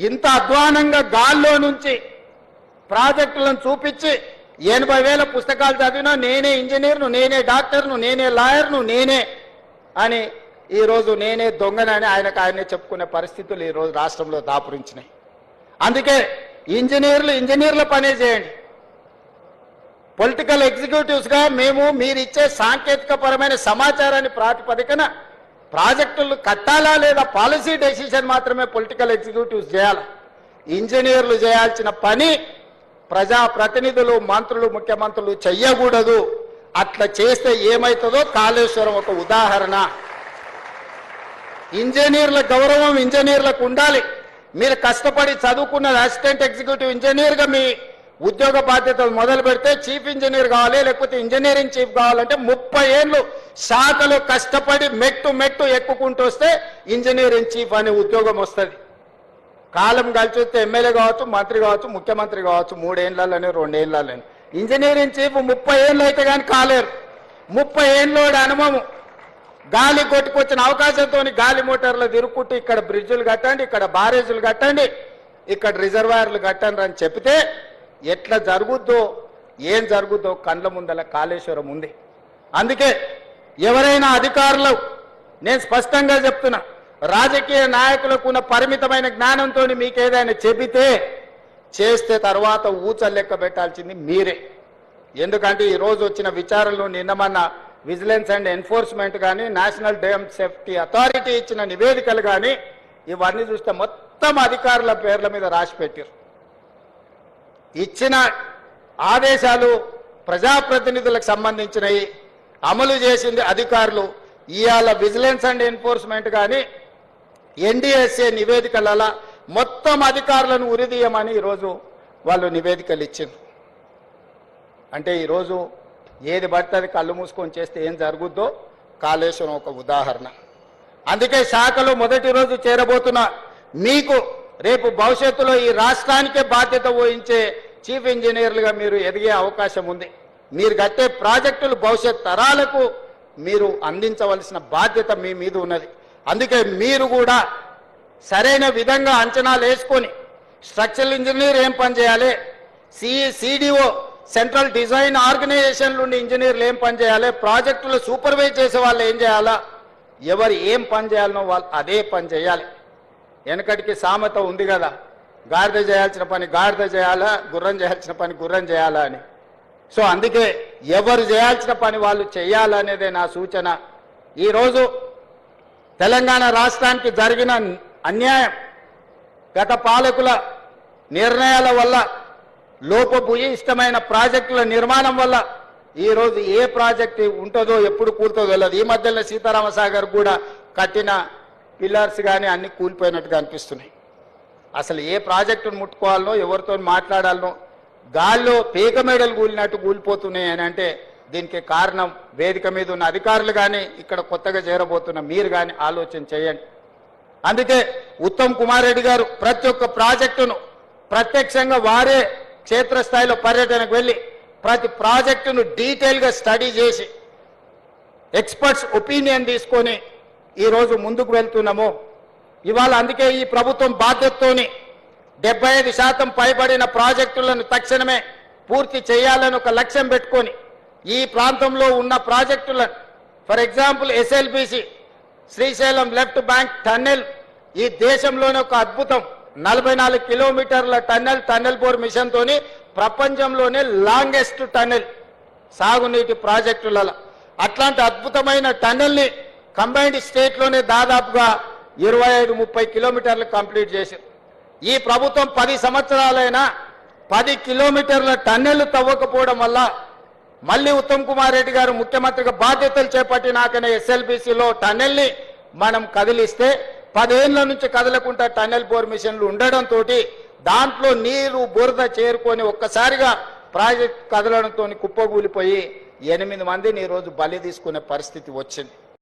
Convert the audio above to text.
ఇంత అధ్వానంగా గాల్లో నుంచి ప్రాజెక్టులను చూపించి ఎనభై వేల పుస్తకాలు చదివినా నేనే ఇంజనీర్ను నేనే డాక్టర్ను నేనే లాయర్ను నేనే అని ఈరోజు నేనే దొంగనని ఆయనకు ఆయనే చెప్పుకునే పరిస్థితులు ఈరోజు రాష్ట్రంలో దాపురించినాయి. అందుకే ఇంజనీర్లు ఇంజనీర్ల పనే చేయండి. పొలిటికల్ ఎగ్జిక్యూటివ్స్గా మేము మీరు ఇచ్చే సాంకేతిక పరమైన సమాచారాన్ని ప్రాతిపదికన ప్రాజెక్టులు కట్టాలా లేదా పాలసీ డెసిషన్ మాత్రమే పొలిటికల్ ఎగ్జిక్యూటివ్స్ చేయాలి? ఇంజనీర్లు చేయాల్సిన పని ప్రజా ప్రతినిధులు మంత్రులు ముఖ్యమంత్రులు చెయ్యకూడదు. అట్లా చేస్తే ఏమవుతుందో కాళేశ్వరం ఒక ఉదాహరణ. ఇంజనీర్ల గౌరవం ఇంజనీర్లకు ఉండాలి. మీరు కష్టపడి చదువుకున్న అసిస్టెంట్ ఎగ్జిక్యూటివ్ ఇంజనీర్గా మీ ఉద్యోగ బాధ్యతలు మొదలు పెడితే చీఫ్ ఇంజనీర్ కావాలి లేకపోతే ఇంజనీరింగ్ చీఫ్ కావాలంటే ముప్పై ఏళ్ళు శాఖలు కష్టపడి మెట్టు మెట్టు ఎక్కుకుంటూ వస్తే ఇంజనీరింగ్ చీఫ్ అనే ఉద్యోగం వస్తుంది. కాలం కలిసి వస్తే ఎమ్మెల్యే కావచ్చు మంత్రి కావచ్చు ముఖ్యమంత్రి కావచ్చు మూడేళ్ళని రెండేళ్ళని ఇంజనీర్ ఇంజనీరింగ్ చీఫ్ ముప్పై ఏళ్ళు అయితే కానీ కాలేరు. ముప్పై ఏళ్ళోడి అనుభవం. గాలి కొట్టుకొచ్చిన అవకాశంతో గాలి మోటార్లు తిరుక్కుంటూ ఇక్కడ బ్రిడ్జులు కట్టండి ఇక్కడ బారేజులు కట్టండి ఇక్కడ రిజర్వాయర్లు కట్టండి అని చెప్తే ఎట్లా జరుగుద్దో ఏం జరుగుద్దో కండ్ల ముందల కాళేశ్వరం ఉంది. అందుకే ఎవరైనా అధికారులు నేను స్పష్టంగా చెప్తున్నా రాజకీయ నాయకులకు ఉన్న పరిమితమైన జ్ఞానంతో మీకు ఏదైనా చెబితే చేస్తే తర్వాత ఊచ లెక్క పెట్టాల్సింది మీరే. ఎందుకంటే ఈరోజు వచ్చిన విచారణలో నిన్న మొన్న విజిలెన్స్ అండ్ ఎన్ఫోర్స్మెంట్ కానీ నేషనల్ డ్యామ్ సేఫ్టీ అథారిటీ ఇచ్చిన నివేదికలు కానీ ఇవన్నీ చూస్తే మొత్తం అధికారుల పేర్ల మీద రాసి పెట్టారు ఇచ్చిన ఆదేశాలు ప్రజాప్రతినిధులకు సంబంధించినవి అమలు చేసింది అధికారులు. ఇవాళ విజిలెన్స్ అండ్ ఎన్ఫోర్స్మెంట్ కానీ ఎన్డీఎస్ఏ నివేదికలలో మొత్తం అధికారులను ఉరిదీయమని ఈరోజు వాళ్ళు నివేదికలు ఇచ్చింది అంటే ఈరోజు ఏది పడితే అది కళ్ళు మూసుకొని చేస్తే ఏం జరుగుద్దో కాళేశ్వరం ఒక ఉదాహరణ. అందుకే శాఖలో మొదటి రోజు చేరబోతున్న మీకు రేపు భవిష్యత్తులో ఈ రాష్ట్రానికే బాధ్యత వహించే చీఫ్ ఇంజనీర్లుగా మీరు ఎదిగే అవకాశం ఉంది. మీరు కట్టే ప్రాజెక్టులు భవిష్యత్ తరాలకు మీరు అందించవలసిన బాధ్యత మీ మీద ఉన్నది. అందుకే మీరు కూడా సరైన విధంగా అంచనాలు వేసుకొని స్ట్రక్చరల్ ఇంజనీర్ ఏం పని చేయాలి? CE CDO central design organisation నుండి ఇంజనీర్లు ఏం పని చేయాలి? ప్రాజెక్టులు సూపర్వైజ్ చేసే వాళ్ళు ఏం చేయాలా? ఎవరు ఏం పని చేయాలనో వాళ్ళు అదే పని చేయాలి. వెనకటికి సామెత ఉంది కదా. గాడిద చేయాల్సిన పని గాడిద చేయాలా? గుర్రం చేయాల్సిన పని గుర్రం చేయాలా అని. సో అందుకే ఎవరు చేయాల్సిన పని వాళ్ళు చేయాలనేదే నా సూచన. ఈరోజు తెలంగాణ రాష్ట్రానికి జరిగిన అన్యాయం గత పాలకుల నిర్ణయాల వల్ల లోపభూయిష్టమైన ప్రాజెక్టుల నిర్మాణం వల్ల ఈరోజు ఏ ప్రాజెక్టు ఉంటుందో ఎప్పుడు కూలుతుందో తెలియదు ఈ మధ్యలో సీతారామ సాగర్ కూడా కట్టిన పిల్లర్స్ కానీ అన్ని కూలిపోయినట్టుగా అనిపిస్తున్నాయి. అసలు ఏ ప్రాజెక్టును ముట్టుకోవాలనో ఎవరితో మాట్లాడాలనో గాల్లో పీక మేడలు కూలినట్టు కూలిపోతున్నాయి అని అంటే దీనికి కారణం వేదిక మీద ఉన్న అధికారులు కానీ ఇక్కడ కొత్తగా చేరబోతున్న మీరు కానీ ఆలోచన చేయండి. అందుకే ఉత్తమ్ కుమార్ రెడ్డి గారు ప్రతి ఒక్క ప్రాజెక్టును ప్రత్యక్షంగా వారే క్షేత్రస్థాయిలో పర్యటనకు వెళ్ళి ప్రతి ప్రాజెక్టును డీటెయిల్గా స్టడీ చేసి ఎక్స్పర్ట్స్ ఒపీనియన్ తీసుకొని ఈరోజు ముందుకు వెళ్తున్నాము. ఇవాళ అందుకే ఈ ప్రభుత్వం బాధ్యతతోని డెబ్బై ఐదు శాతం పైబడిన ప్రాజెక్టులను తక్షణమే పూర్తి చేయాలని ఒక లక్ష్యం పెట్టుకొని ఈ ప్రాంతంలో ఉన్న ప్రాజెక్టులను for example SLBC Srisailam left bank tunnel ఈ దేశంలోనే ఒక అద్భుతం. నలభై నాలుగు కిలోమీటర్ల టన్నెల్ టన్నెల్ బోర్ మిషన్ తోని ప్రపంచంలోనే లాంగెస్ట్ టన్నెల్ సాగునీటి ప్రాజెక్టులలో. అట్లాంటి అద్భుతమైన టన్నెల్ని కంబైన్డ్ స్టేట్లోనే దాదాపుగా ఇరవై ఐదు ముప్పై కిలోమీటర్లు కంప్లీట్ చేశారు. ఈ ప్రభుత్వం పది సంవత్సరాలైనా పది కిలోమీటర్ల టన్నెళ్ళు తవ్వకపోవడం వల్ల మళ్ళీ ఉత్తమ్ కుమార్ రెడ్డి గారు ముఖ్యమంత్రిగా బాధ్యతలు చేపట్టినాకనే ఎస్ఎల్బిసిలో టన్నెల్ని మనం కదిలిస్తే పదేళ్ళ నుంచి కదలకుండా టన్నెల్ బోర్ మిషన్లు ఉండడంతో దాంట్లో నీరు బురద చేరుకొని ఒక్కసారిగా ప్రాజెక్ట్ కదలడంతో కుప్పగూలిపోయి ఎనిమిది మందిని ఈరోజు బలి తీసుకునే పరిస్థితి వచ్చింది.